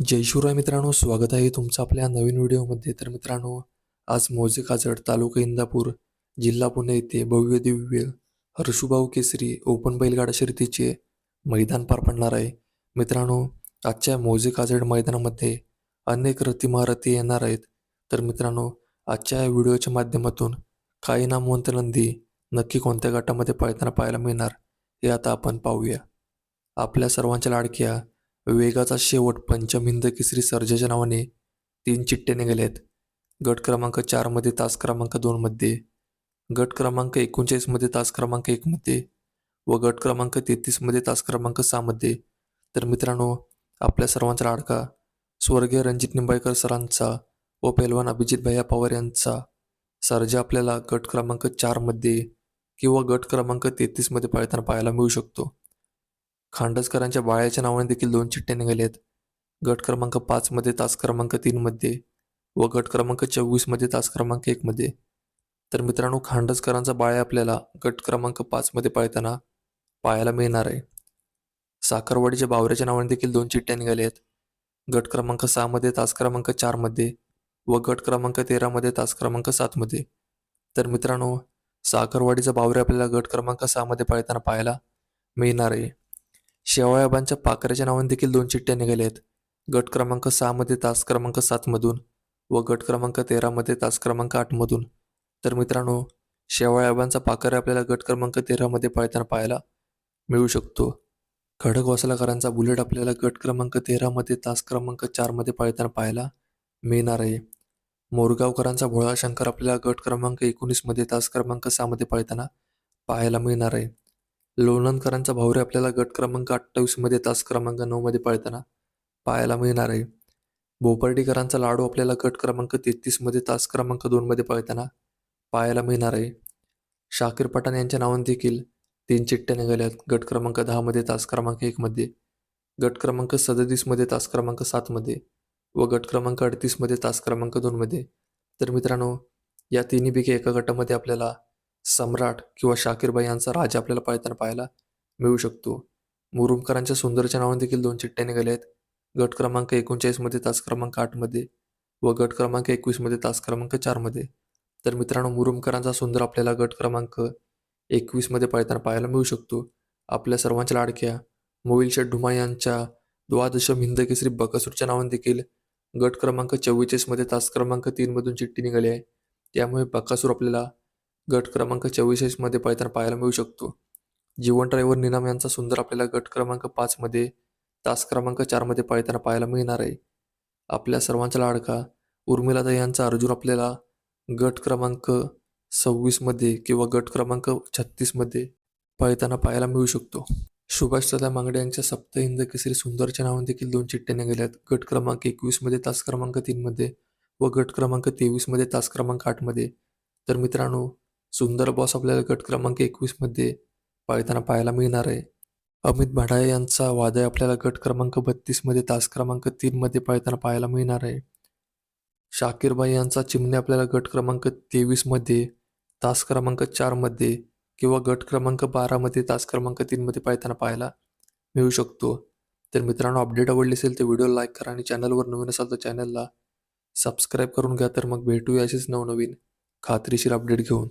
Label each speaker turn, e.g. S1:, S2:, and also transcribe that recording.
S1: जय शिवराय मित्रांनो स्वागत आहे तुमचं आपल्या नवीन व्हिडिओमध्ये. तर मित्रांनो आज मोजे काजड तालुका इंदापूर जिल्हा पुणे येथे भव्य दिव्य हर्षुभाऊ केसरी ओपन बैलगाडा शर्यतीचे मैदान पार पडणार आहे. मित्रांनो आजच्या मोजे काजड मैदानामध्ये अनेक रथी महारथी येणार आहेत. तर मित्रांनो आजच्या या व्हिडिओच्या माध्यमातून काही नामवंत नंदी नक्की कोणत्या गटामध्ये पळताना पाहायला मिळणार हे आता आपण पाहूया. आपल्या सर्वांच्या लाडक्या वेगाचा शेवट पंचम हिंद केसरी सर्जाच्या नावाने तीन चिठ्ठे निघाल्या आहेत गट क्रमांक चारमध्ये तास क्रमांक दोनमध्ये गट क्रमांक एकोणचाळीसमध्ये तास क्रमांक एकमध्ये व गट क्रमांक तेहतीसमध्ये तास क्रमांक सहामध्ये तर मित्रांनो आपल्या सर्वांचा लाडका स्वर्गीय रणजित निंबाळकर सरांचा व पैलवान अभिजित भैया पवार यांचा सर्जा आपल्याला गट क्रमांक चारमध्ये किंवा गट क्रमांक तेहतीसमध्ये पाळताना पाहायला मिळू शकतो. खांडसकरांच्या बाळ्याच्या नावाने देखील दोन चिठ्ठ्या निघाल्या आहेत गट क्रमांक पाचमध्ये तास क्रमांक तीनमध्ये व गट क्रमांक चोवीसमध्ये तास क्रमांक एकमध्ये तर मित्रांनो खांडसकरांचा बाळ्या आपल्याला गट क्रमांक पाचमध्ये पाळताना पाहायला मिळणार आहे. साखरवाडीच्या बावऱ्याच्या नावाने देखील दोन चिठ्ठ्या निघाल्या आहेत गट क्रमांक सहामध्ये तास क्रमांक चारमध्ये व गट क्रमांक तेरामध्ये तास क्रमांक सातमध्ये तर मित्रांनो साखरवाडीचा बावरे आपल्याला गट क्रमांक सहामध्ये पाळताना पाहायला मिळणार आहे. शेवाळ्याबांच्या पाकऱ्याच्या नावाने देखील दोन चिठ्ठ्या निघाल्या आहेत. गट क्रमांक सहामध्ये तास क्रमांक सातमधून व गट क्रमांक तेरामध्ये तास क्रमांक आठमधून तर मित्रांनो शेवाळ्याबांचा पाकर आपल्याला गट क्रमांक तेरामध्ये पाळताना पाहायला मिळू शकतो. खडक वसलाकरांचा बुलेट आपल्याला गट क्रमांक तेरामध्ये तास क्रमांक चारमध्ये पाळताना पाहायला मिळणार आहे. मोरगावकरांचा भोळा शंकर आपल्याला गट क्रमांक एकोणीसमध्ये तास क्रमांक सहामध्ये पाळताना पाहायला मिळणार आहे. लोणंदकरांचा भावरे आपल्याला गट क्रमांक अठ्ठावीसमध्ये तास क्रमांक नऊमध्ये पाळताना पाहायला मिळणार आहे. भोपर्डीकरांचा लाडू आपल्याला गट क्रमांक तेहतीसमध्ये तास क्रमांक दोनमध्ये पाळताना पाहायला मिळणार आहे. शाकीर पठाण यांच्या नावाने देखील तीन चिठ्ठ्या निघाल्यात. गट क्रमांक दहामध्ये तास क्रमांक एकमध्ये गट क्रमांक सदतीसमध्ये तास क्रमांक सातमध्ये व गट क्रमांक अडतीसमध्ये तास क्रमांक दोनमध्ये तर मित्रांनो या तिन्हीपैकी एका गटामध्ये आपल्याला सम्राट किंवा शाकीरबाई यांचा राजा आपल्याला पाळताना पाहायला मिळू शकतो. मुरुमकरांच्या सुंदरच्या नावाने देखील दोन चिठ्ठ्या निघाल्या आहेत. गट क्रमांक एकोणचाळीसमध्ये तास क्रमांक आठमध्ये व गट क्रमांक एकवीसमध्ये तास क्रमांक चारमध्ये तर मित्रांनो मुरुमकरांचा सुंदर आपल्याला गट क्रमांक एकवीसमध्ये पाळताना पाहायला मिळू शकतो. आपल्या सर्वांच्या लाडक्या मोविल ढुमा यांच्या द्वादशम हिंदकेसरी बकासूरच्या नावाने देखील गट क्रमांक चव्वेचाळीसमध्ये तास क्रमांक तीनमधून चिठ्ठी निघाली आहे. त्यामुळे बकासूर आपल्याला गट क्रमांक चव्वेचाळीसमध्ये पाळताना पाहायला मिळू शकतो. जीवन ड्रायव्हर निनाम यांचा सुंदर आपल्याला गट क्रमांक पाचमध्ये तास क्रमांक चारमध्ये पाळताना पाहायला मिळणार आहे. आपल्या सर्वांचा लाडका उर्मिलादा यांचा अर्जुन आपल्याला गट क्रमांक सव्वीसमध्ये किंवा गट क्रमांक छत्तीसमध्ये पाळताना पाहायला मिळू शकतो. सुभाष दादा मांगडे यांच्या सप्त हिंद केसरी सुंदरच्या नावाने देखील दोन चिठ्ठ्या निघाल्या आहेत गट क्रमांक एकवीसमध्ये तास क्रमांक तीनमध्ये व गट क्रमांक तेवीसमध्ये तास क्रमांक आठमध्ये तर मित्रांनो सुंदर बॉस आपल्याला गट क्रमांक एकवीसमध्ये पाळताना पाहायला मिळणार आहे. अमित भाडाळे यांचा वादळ आपल्याला गट क्रमांक बत्तीसमध्ये तास क्रमांक तीनमध्ये पाळताना पाहायला मिळणार आहे. शाकीरबाई यांचा चिमणे आपल्याला गट क्रमांक तेवीसमध्ये तास क्रमांक चारमध्ये किंवा गट क्रमांक बारामध्ये तास क्रमांक तीनमध्ये पाळताना पाहायला मिळू शकतो. तर मित्रांनो अपडेट आवडली असेल तर व्हिडिओ लाईक करा आणि चॅनलवर नवीन असाल तर चॅनलला सबस्क्राईब करून घ्या. तर मग भेटूया असेच नवनवीन खात्रीशीर अपडेट घेऊन.